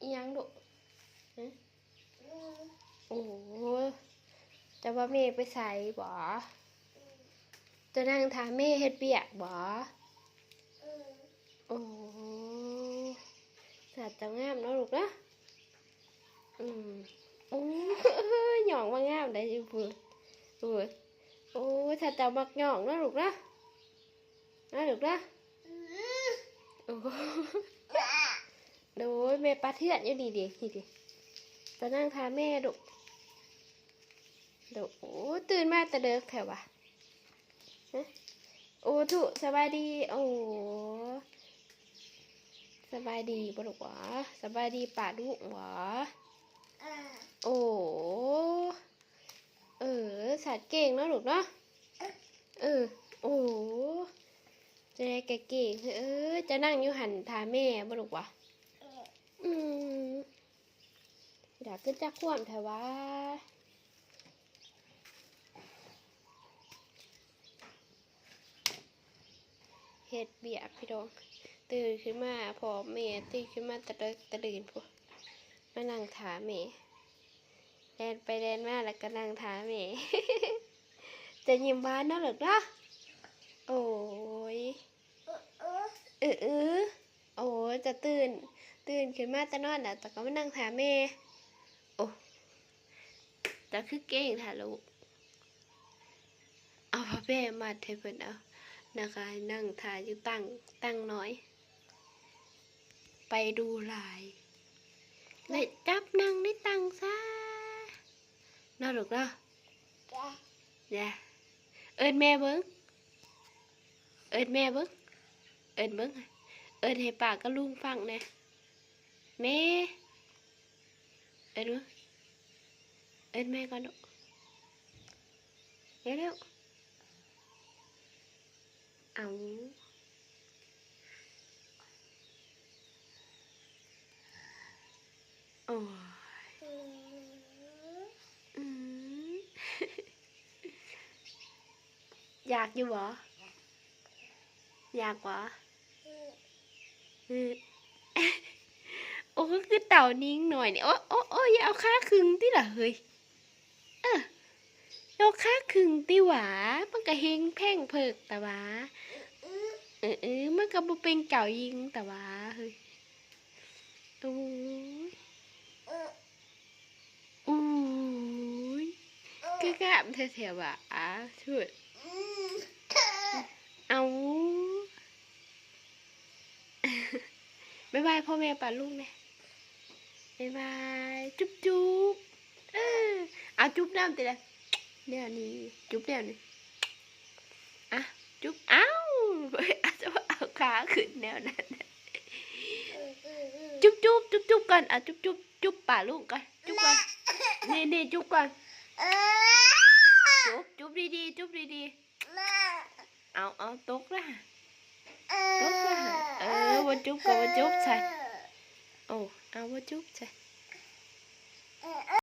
อีหยังดุฮะโอ้โหจะว่าแม่ไปใส่บ่ จะนั่งทาแม่เฮ็ดเปียกบ่โอ้โหสัตว์จะงามเนาะลูกเนาะอืมโอ้ยหย่องว่างามได้อยู่พุ่นโอ้ยโอ้ยสัตว์จะมักหย่องเนาะลูกเนาะเนาะลูกเนาะโอ้โห โดยแม่ปลาเทือนอยู่ดีดีนี่ดิไปนั่งทาแม่ดุดุโอ้ตื่นมาแต่เด็กแถววะโอ้ถูสบายดี โอ้สบายดีบ่ลูกวะสบายดีป่าดุวะโอ้เออสัตว์เก่งเนาะลูกเนาะเออโอ้จะได้แกเก่งเออจะนั่งอยู่หันทาแม่บ่ลูกวะ อืม เดี๋ยวก็จะขวมเถอะวะเฮ็ดเบียกพี่น้อง ตื่นขึ้นมาพอแม่ตื่นขึ้นมาตะเลิกตะลืนพวกมานั่งถาแม่แดนไปแดนมาแล้วก็นั่งถาแม่จะยิ้มหวานเนาะหรอกเนาะโอ้ยเออเออโอ้จะตื่น ตื่นขึ้นมาต่นอนอะแต่ก็มานั่งถามแม่โอ้ แต่คือเก่งถ่าลูก เอาพ่อแม่มาเทเพิ่นเอานะคะ นั่งถ่ายอยู่ตั้งตั้งน้อย ไปดูลายเลยจับนั่งได้ตังซะน่าลูกเนาะอย่าเอิญแม่เบิ้งเอิญแม่เบิ้งเอิญเบิ้งเอิญให้ปากก็ลุงฟังแน่แม่เอ็นวะเอ็นแม่ก่อนลูกเร็วเร็วเอาโอ้ยอืมอยากอยู่เหรอ อยากเหรอโอ้คือเต่านิ่งหน่อยเนี่ยโอ้โอ้โอ้ยเอาค่าครึ่งติล่ะเฮ้ย เอาค่าครึ่งติหวามันก็เฮงแพ่งเพิกแต่ว่าเออเออมันก็บ่เป็นเก่ายิงแต่ว่าเฮ้ยโอ้ยโอ้ยก็กล้ามแถวๆอะอะช่วยเอาบ๊ายบายพ่อแม่ป่าลูกเนี่ยบ๊ายบาย จุ๊บจุ๊บเออเอาจุ๊บน้ำติละ เนี่ยนี่จุ๊บเนี่ยนี่อะจุ๊บเอ้าเฮ้ยอาจจะว่าเอาขาขึ้นแนวนั้นน่ะจุ๊บจุ๊บจุ๊บจุ๊บก่อนอะจุ๊บจุ๊บจุ๊บป่าลูกก่อนจุ๊บก่อนนี่นี่จุ๊บก่อนจุ๊บจุ๊บดีๆจุ๊บดีๆเอาเอาตกละตกละเออว่าจุ๊บก็ว่าจุ๊บใส่โอ้เอาว่าจุ๊บใส่